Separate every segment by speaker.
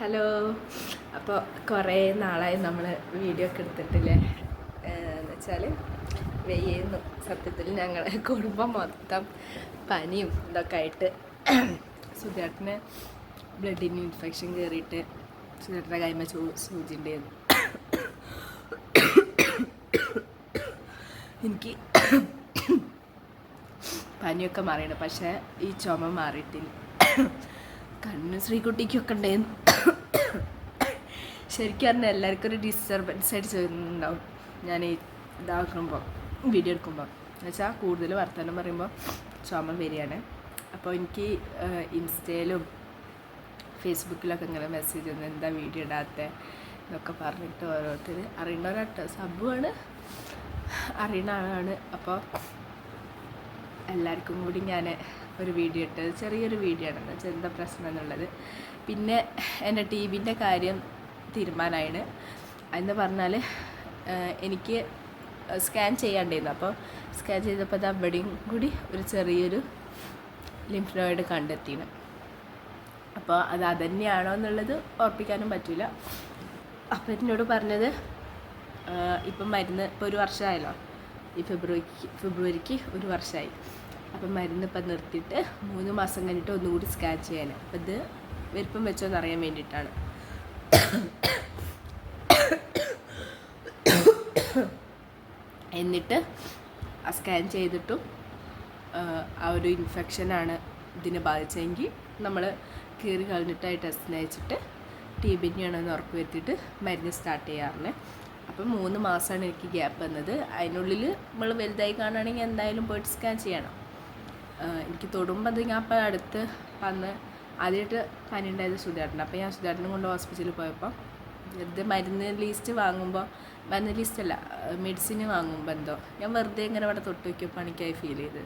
Speaker 1: Hello. അപ്പോൾ കുറേ നാളായി നമ്മൾ വീഡിയോ ഒക്കെ എടുത്തിട്ടില്ലേ? എന്ന് വെച്ചാൽ വെയ്യുന്നു. സത്യത്തിൽ ഞങ്ങളെ കുടുംബം മൊത്തം പനിയും ഇതൊക്കെ ആയിട്ട് സുധേട്ടന് ബ്ലഡിന് ഇൻഫെക്ഷൻ കയറിയിട്ട് സുധേട്ടന്റെ കൈമ ചൂ സൂചിന്റെ എനിക്ക് പനിയൊക്കെ മാറിയിട്ടുണ്ട്. പക്ഷേ ഈ ചുമ മാറിയിട്ടില്ല. കണ്ണ് ശ്രീകുട്ടിക്കൊക്കെ ഉണ്ടായിരുന്നു ശരിക്കും പറഞ്ഞാൽ എല്ലാവർക്കും ഒരു ഡിസ്റ്റർബൻസ് ആയിട്ട് ചെയ്യുന്നുണ്ടാവും ഞാൻ ഇതാക്കുമ്പോൾ വീഡിയോ എടുക്കുമ്പോൾ എന്നുവെച്ചാൽ കൂടുതൽ വർത്തമാനം പറയുമ്പോൾ ചുമ വരികയാണ്. അപ്പോൾ എനിക്ക് ഇൻസ്റ്റയിലും ഫേസ്ബുക്കിലൊക്കെ ഇങ്ങനെ മെസ്സേജ് ഒന്നും എന്താ വീഡിയോ ഇടാത്ത എന്നൊക്കെ പറഞ്ഞിട്ട് ഓരോരുത്തർ അറിയണവരാട്ടോ സബുവാണ് അറിയണ ആളാണ്. അപ്പോൾ എല്ലാവർക്കും കൂടി ഞാൻ ഒരു വീഡിയോ ഇട്ടത്. ചെറിയൊരു വീഡിയോ ആണ്. എന്താ പ്രശ്നം എന്നുള്ളത്. പിന്നെ എന്റെ ടി വിന്റെ കാര്യം തീരുമാനമായിന് എന്ന് പറഞ്ഞാൽ എനിക്ക് സ്കാൻ ചെയ്യാണ്ടായിരുന്നു. അപ്പോൾ സ്കാൻ ചെയ്തപ്പോൾ അത് അവിടെയും കൂടി ഒരു ചെറിയൊരു ലിംഫ് നോയിഡ് അപ്പോൾ അത് അതന്നെയാണോ എന്നുള്ളത് ഉറപ്പിക്കാനും പറ്റില്ല അപ്പോൾ എന്നോട് പറഞ്ഞത് ഇപ്പം മരുന്ന് ഇപ്പോൾ ഒരു വർഷമായല്ലോ. ഈ ഫെബ്രുവരിക്ക് ഫെബ്രുവരിക്ക് ഒരു വർഷമായി. അപ്പം മരുന്ന് ഇപ്പം നിർത്തിയിട്ട് മൂന്ന് മാസം കഴിഞ്ഞിട്ട് ഒന്നുകൂടി സ്കാൻ ചെയ്യാൻ അപ്പം ഇത് വലിപ്പം വെച്ചോന്ന് അറിയാൻ വേണ്ടിയിട്ടാണ്. എന്നിട്ട് ആ സ്കാൻ ചെയ്തിട്ടും ആ ഒരു ഇൻഫെക്ഷനാണ് ഇതിനെ ബാധിച്ചെങ്കിൽ നമ്മൾ കീറി കളഞ്ഞിട്ടായി ടെസ്റ്റിന് അയച്ചിട്ട് ടി ബിന്നെയാണെന്ന് ഉറപ്പ് വരുത്തിയിട്ട് മരുന്ന് സ്റ്റാർട്ട് ചെയ്യാറുണ്ട്. അപ്പം മൂന്ന് മാസമാണ് എനിക്ക് ഗ്യാപ്പ് വന്നത്. അതിനുള്ളിൽ നമ്മൾ വലുതായി കാണുകയാണെങ്കിൽ എന്തായാലും പോയിട്ട് സ്കാൻ ചെയ്യണം. എനിക്ക് തൊടുമ്പോൾ ഞാൻ ഇപ്പോൾ അടുത്ത് വന്ന് ആദ്യമായിട്ട് പനി ഉണ്ടായത് സുധാട്ടൻ അപ്പോൾ ഞാൻ സുധാട്ടനെ കൊണ്ട് ഹോസ്പിറ്റലിൽ പോയപ്പോൾ വെറുതെ മരുന്ന് ലിസ്റ്റ് വാങ്ങുമ്പോൾ മരുന്ന് അല്ല മെഡിസിൻ വാങ്ങുമ്പോൾ എന്തോ ഞാൻ വെറുതെ ഇങ്ങനെ അവിടെ തൊട്ട് വയ്ക്കുമ്പോൾ എനിക്കായി ഫീൽ ചെയ്ത്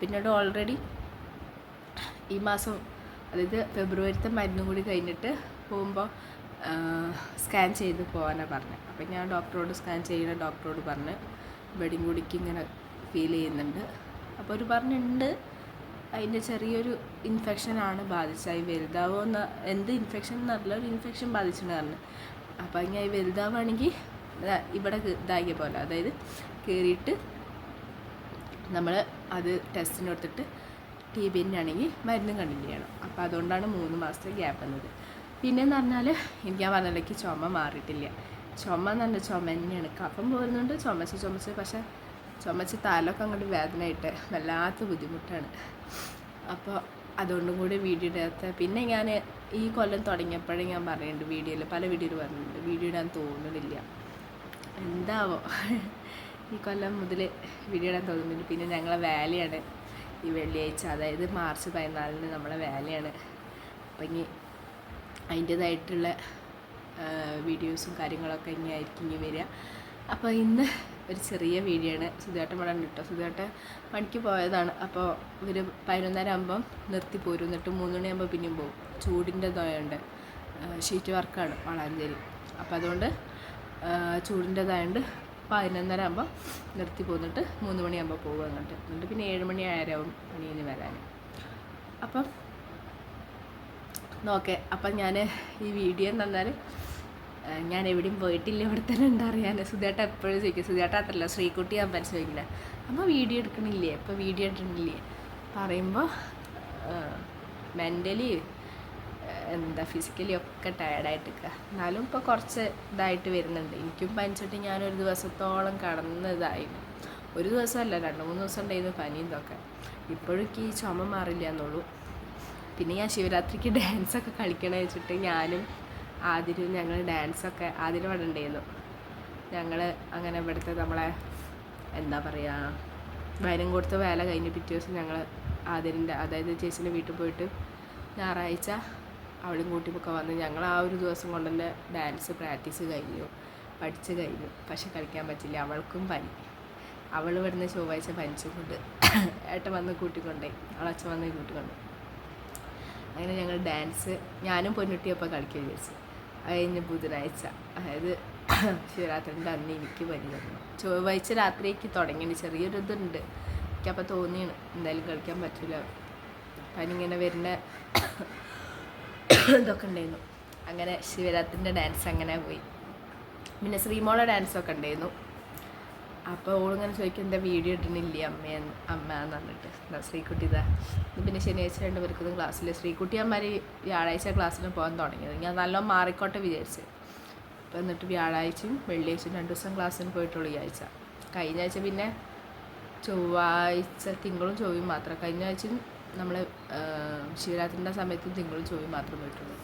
Speaker 1: പിന്നെ ഓൾറെഡി ഈ മാസം അതായത് ഫെബ്രുവരിത്തെ മരുന്നും കൂടി കഴിഞ്ഞിട്ട് പോകുമ്പോൾ സ്കാൻ ചെയ്ത് പോകാനാണ് പറഞ്ഞത് അപ്പം ഞാൻ ഡോക്ടറോട് സ്കാൻ ചെയ്യുന്ന ഡോക്ടറോട് പറഞ്ഞ് വെഡിങ് കൂടിക്ക് ഇങ്ങനെ ഫീൽ ചെയ്യുന്നുണ്ട്. അപ്പോൾ ഒരു പറഞ്ഞിട്ടുണ്ട് അതിന്റെ ചെറിയൊരു ഇൻഫെക്ഷനാണ് ബാധിച്ചത്. വലുതാവോ എന്ന് എന്ത് ഇൻഫെക്ഷൻ എന്നറിയില്ല ഒരു ഇൻഫെക്ഷൻ ബാധിച്ചിട്ടുണ്ട് പറഞ്ഞു. അപ്പോൾ ഇങ്ങനെ വലുതാവുകയാണെങ്കിൽ ഇവിടെ ഇതാക്കിയ പോലെ. അതായത് കയറിയിട്ട് നമ്മൾ അത് ടെസ്റ്റിന് കൊടുത്തിട്ട് ടി ബി ആണെങ്കിൽ മരുന്നും കണ്ടിന്യൂ ചെയ്യണം. അപ്പോൾ അതുകൊണ്ടാണ് മൂന്ന് മാസത്തെ ഗ്യാപ്പ് വന്നത്. പിന്നെയെന്ന് പറഞ്ഞാൽ എനിക്ക് ഞാൻ പറഞ്ഞിടയ്ക്ക് ചുമ മാറിയിട്ടില്ല. ചുമ എന്ന് പറഞ്ഞാൽ ചുമ തന്നെയാണ്. കഫം പോരുന്നുണ്ട് ചുമച്ച് ചുമച്ച്. പക്ഷേ ചുമച്ച് തലൊക്കെ അങ്ങോട്ട് വേദനയായിട്ട് വല്ലാത്ത ബുദ്ധിമുട്ടാണ്. അപ്പോൾ അതുകൊണ്ടും കൂടി വീഡിയോ ഇടാത്ത പിന്നെ ഞാൻ ഈ കൊല്ലം തുടങ്ങിയപ്പോഴേ ഞാൻ പറയുന്നുണ്ട് വീഡിയോയിൽ പല വീഡിയോയിൽ പറഞ്ഞിട്ടുണ്ട് വീഡിയോ ഇടാൻ തോന്നുന്നില്ല. എന്താവോ? ഈ കൊല്ലം മുതൽ വീഡിയോ ഇടാൻ തോന്നുന്നുണ്ട് പിന്നെ ഞങ്ങളെ വേലയാണ് ഈ വെള്ളിയാഴ്ച അതായത് മാർച്ച് പതിനാലിന് നമ്മളെ വേലയാണ്. അപ്പം ഇനി അതിന്റേതായിട്ടുള്ള വീഡിയോസും കാര്യങ്ങളൊക്കെ ഇനി ആയിരിക്കും ഇനി വരിക. അപ്പോൾ ഇന്ന് ഒരു ചെറിയ വീഡിയോ ആണ് സുധേട്ടൻ ഉണ്ട് കേട്ടോ. സുധേട്ടൻ പണിക്ക് പോയതാണ്. അപ്പോൾ ഇവർ പതിനൊന്നര ആകുമ്പം നിർത്തി പോരും. എന്നിട്ട് മൂന്ന് മണിയാകുമ്പോൾ പിന്നെയും പോകും ചൂടിന്റെ ഇതായതുകൊണ്ട് ഷീറ്റ് വർക്കാണ് വളാഞ്ചേരി. അപ്പോൾ അതുകൊണ്ട് ചൂടിന്റെതായതുകൊണ്ട് പതിനൊന്നര ആകുമ്പോൾ നിർത്തി പോന്നിട്ട് മൂന്ന് മണിയാകുമ്പോൾ പോകും അങ്ങോട്ട്. എന്നിട്ട് പിന്നെ ഏഴ് മണി ആയിരവും നിന്ന് വരാൻ അപ്പം നോക്കെ. അപ്പം ഞാൻ ഈ വീഡിയോ എന്ന് പറഞ്ഞാൽ ഞാൻ എവിടെയും പോയിട്ടില്ല ഇവിടെ തന്നെ ഉണ്ടറിയാൻ സുധേട്ട എപ്പോഴും ചോദിക്കും സുധേട്ട അത്രല്ല ശ്രീകുട്ടി ഞാൻ പരിശോധിക്കില്ല അമ്മ വീഡിയോ എടുക്കണില്ലേ? അപ്പോൾ വീഡിയോ എടുക്കണില്ലേ പറയുമ്പോൾ മെന്റലി എന്താ ഫിസിക്കലി ഒക്കെ ടയർഡായിട്ട് എന്നാലും ഇപ്പോൾ കുറച്ച് ഇതായിട്ട് വരുന്നുണ്ട്. എനിക്കും പനിച്ചിട്ട് ഞാനൊരു ദിവസത്തോളം കടന്നതായി ഒരു ദിവസമല്ല രണ്ട് മൂന്ന് ദിവസം ഉണ്ടായിരുന്നു പനി ഇതൊക്കെ. ഇപ്പോഴേക്ക് ഈ ചുമ മാറില്ല എന്നുള്ളൂ. പിന്നെ ഞാൻ ശിവരാത്രിക്ക് ഡാൻസൊക്കെ കളിക്കണമെന്ന് വെച്ചിട്ട് ഞാനും ആതിരും ഞങ്ങൾ ഡാൻസൊക്കെ ആതിരും അവിടെ ഉണ്ടായിരുന്നു ഞങ്ങൾ അങ്ങനെ ഇവിടുത്തെ നമ്മളെ എന്താ പറയുക വരും കൊടുത്ത വേല കഴിഞ്ഞ് പിറ്റേ ദിവസം ഞങ്ങൾ ആതിരിന്റെ അതായത് ചേച്ചീന്റെ വീട്ടിൽ പോയിട്ട് ഞായറാഴ്ച അവിടെയും കൂട്ടിയൊക്കെ വന്ന് ഞങ്ങൾ ആ ഒരു ദിവസം കൊണ്ട് തന്നെ ഡാൻസ് പ്രാക്ടീസ് കഴിഞ്ഞു പഠിച്ച് കഴിഞ്ഞു. പക്ഷെ കളിക്കാൻ പറ്റില്ല അവൾക്കും പനി. അവൾ ഇവിടുന്ന് ചൊവ്വാഴ്ച പനിച്ചുകൊണ്ട് ഏട്ടൻ വന്ന് കൂട്ടിക്കൊണ്ടേ അവളച്ഛൻ വന്ന് കൂട്ടിക്കൊണ്ട്. അങ്ങനെ ഞങ്ങൾ ഡാൻസ് ഞാനും പൊന്നുട്ടിയപ്പോൾ കളിക്കുക വിചാരിച്ചു കഴിഞ്ഞ് ബുധനാഴ്ച. അതായത് ശിവരാത്രിന്റെ അന്ന് എനിക്ക് പനി തന്നു ചൊവ്വാഴ്ച രാത്രിക്ക് തുടങ്ങിയത് ചെറിയൊരു ഇതുണ്ട്. എനിക്കപ്പോൾ തോന്നിയാണ് എന്തായാലും കളിക്കാൻ പറ്റില്ല പനി ഇങ്ങനെ വരുന്ന ഇതൊക്കെ ഉണ്ടായിരുന്നു. അങ്ങനെ ശിവരാത്രിന്റെ ഡാൻസ് അങ്ങനെ പോയി. പിന്നെ ശ്രീമോളെ ഡാൻസൊക്കെ ഉണ്ടായിരുന്നു. അപ്പോൾ ഓളിങ്ങനെ ചോദിക്കും എന്താ വീഡിയോ ഇടണില്ലേ അമ്മയെന്ന് അമ്മ എന്ന് പറഞ്ഞിട്ട്. എന്നാ ശ്രീകുട്ടി ഇതാ? പിന്നെ ശനിയാഴ്ച രണ്ട് പേർക്കൊന്നും ക്ലാസ്സിൽ ശ്രീകുട്ടി അമ്മമാർ വ്യാഴാഴ്ച ക്ലാസ്സിന് പോകാൻ തുടങ്ങിയത്. ഞാൻ നല്ലോണം മാറിക്കോട്ടെ വിചാരിച്ച്. അപ്പോൾ എന്നിട്ട് വ്യാഴാഴ്ചയും വെള്ളിയാഴ്ചയും രണ്ട് ദിവസം ക്ലാസ്സിന് പോയിട്ടുള്ളൂ ഈ ആഴ്ച. കഴിഞ്ഞ ആഴ്ച പിന്നെ ചൊവ്വാഴ്ച തിങ്കളും ചൊവ്വയും മാത്രം. കഴിഞ്ഞ ആഴ്ചയും നമ്മൾ ശിവരാത്രിന്റെ സമയത്ത് തിങ്കളും ചൊവ്വയും മാത്രം പോയിട്ടുള്ളൂ.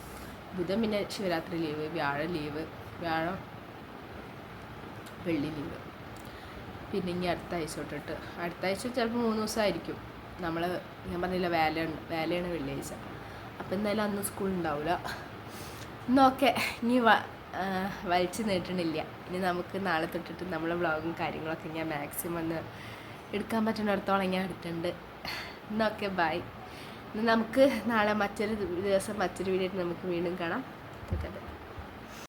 Speaker 1: ബുധൻ പിന്നെ ശിവരാത്രി ലീവ് വ്യാഴം ലീവ് വ്യാഴം വെള്ളി ലീവ്. പിന്നെ ഇനി അടുത്ത ആഴ്ച തൊട്ടിട്ട് അടുത്ത ആഴ്ച ചിലപ്പോൾ മൂന്ന് ദിവസമായിരിക്കും നമ്മൾ ഞാൻ പറഞ്ഞില്ല വേലയുണ്ട്. വേലയാണ് വെള്ളിയാഴ്ച. അപ്പം എന്തായാലും അന്ന് സ്കൂൾ ഉണ്ടാവില്ല എന്നൊക്കെ ഇനി വലിച്ചു നീട്ടണില്ല. ഇനി നമുക്ക് നാളെ തൊട്ടിട്ട് നമ്മളെ വ്ളോഗും കാര്യങ്ങളൊക്കെ ഞാൻ മാക്സിമം ഒന്ന് എടുക്കാൻ പറ്റുന്നിടത്തോളം ഞാൻ എടുത്തിട്ടുണ്ട്. എന്നൊക്കെ ബൈ. നമുക്ക് നാളെ മറ്റൊരു ദിവസം മറ്റൊരു വീഡിയോ നമുക്ക് വീണ്ടും കാണാം.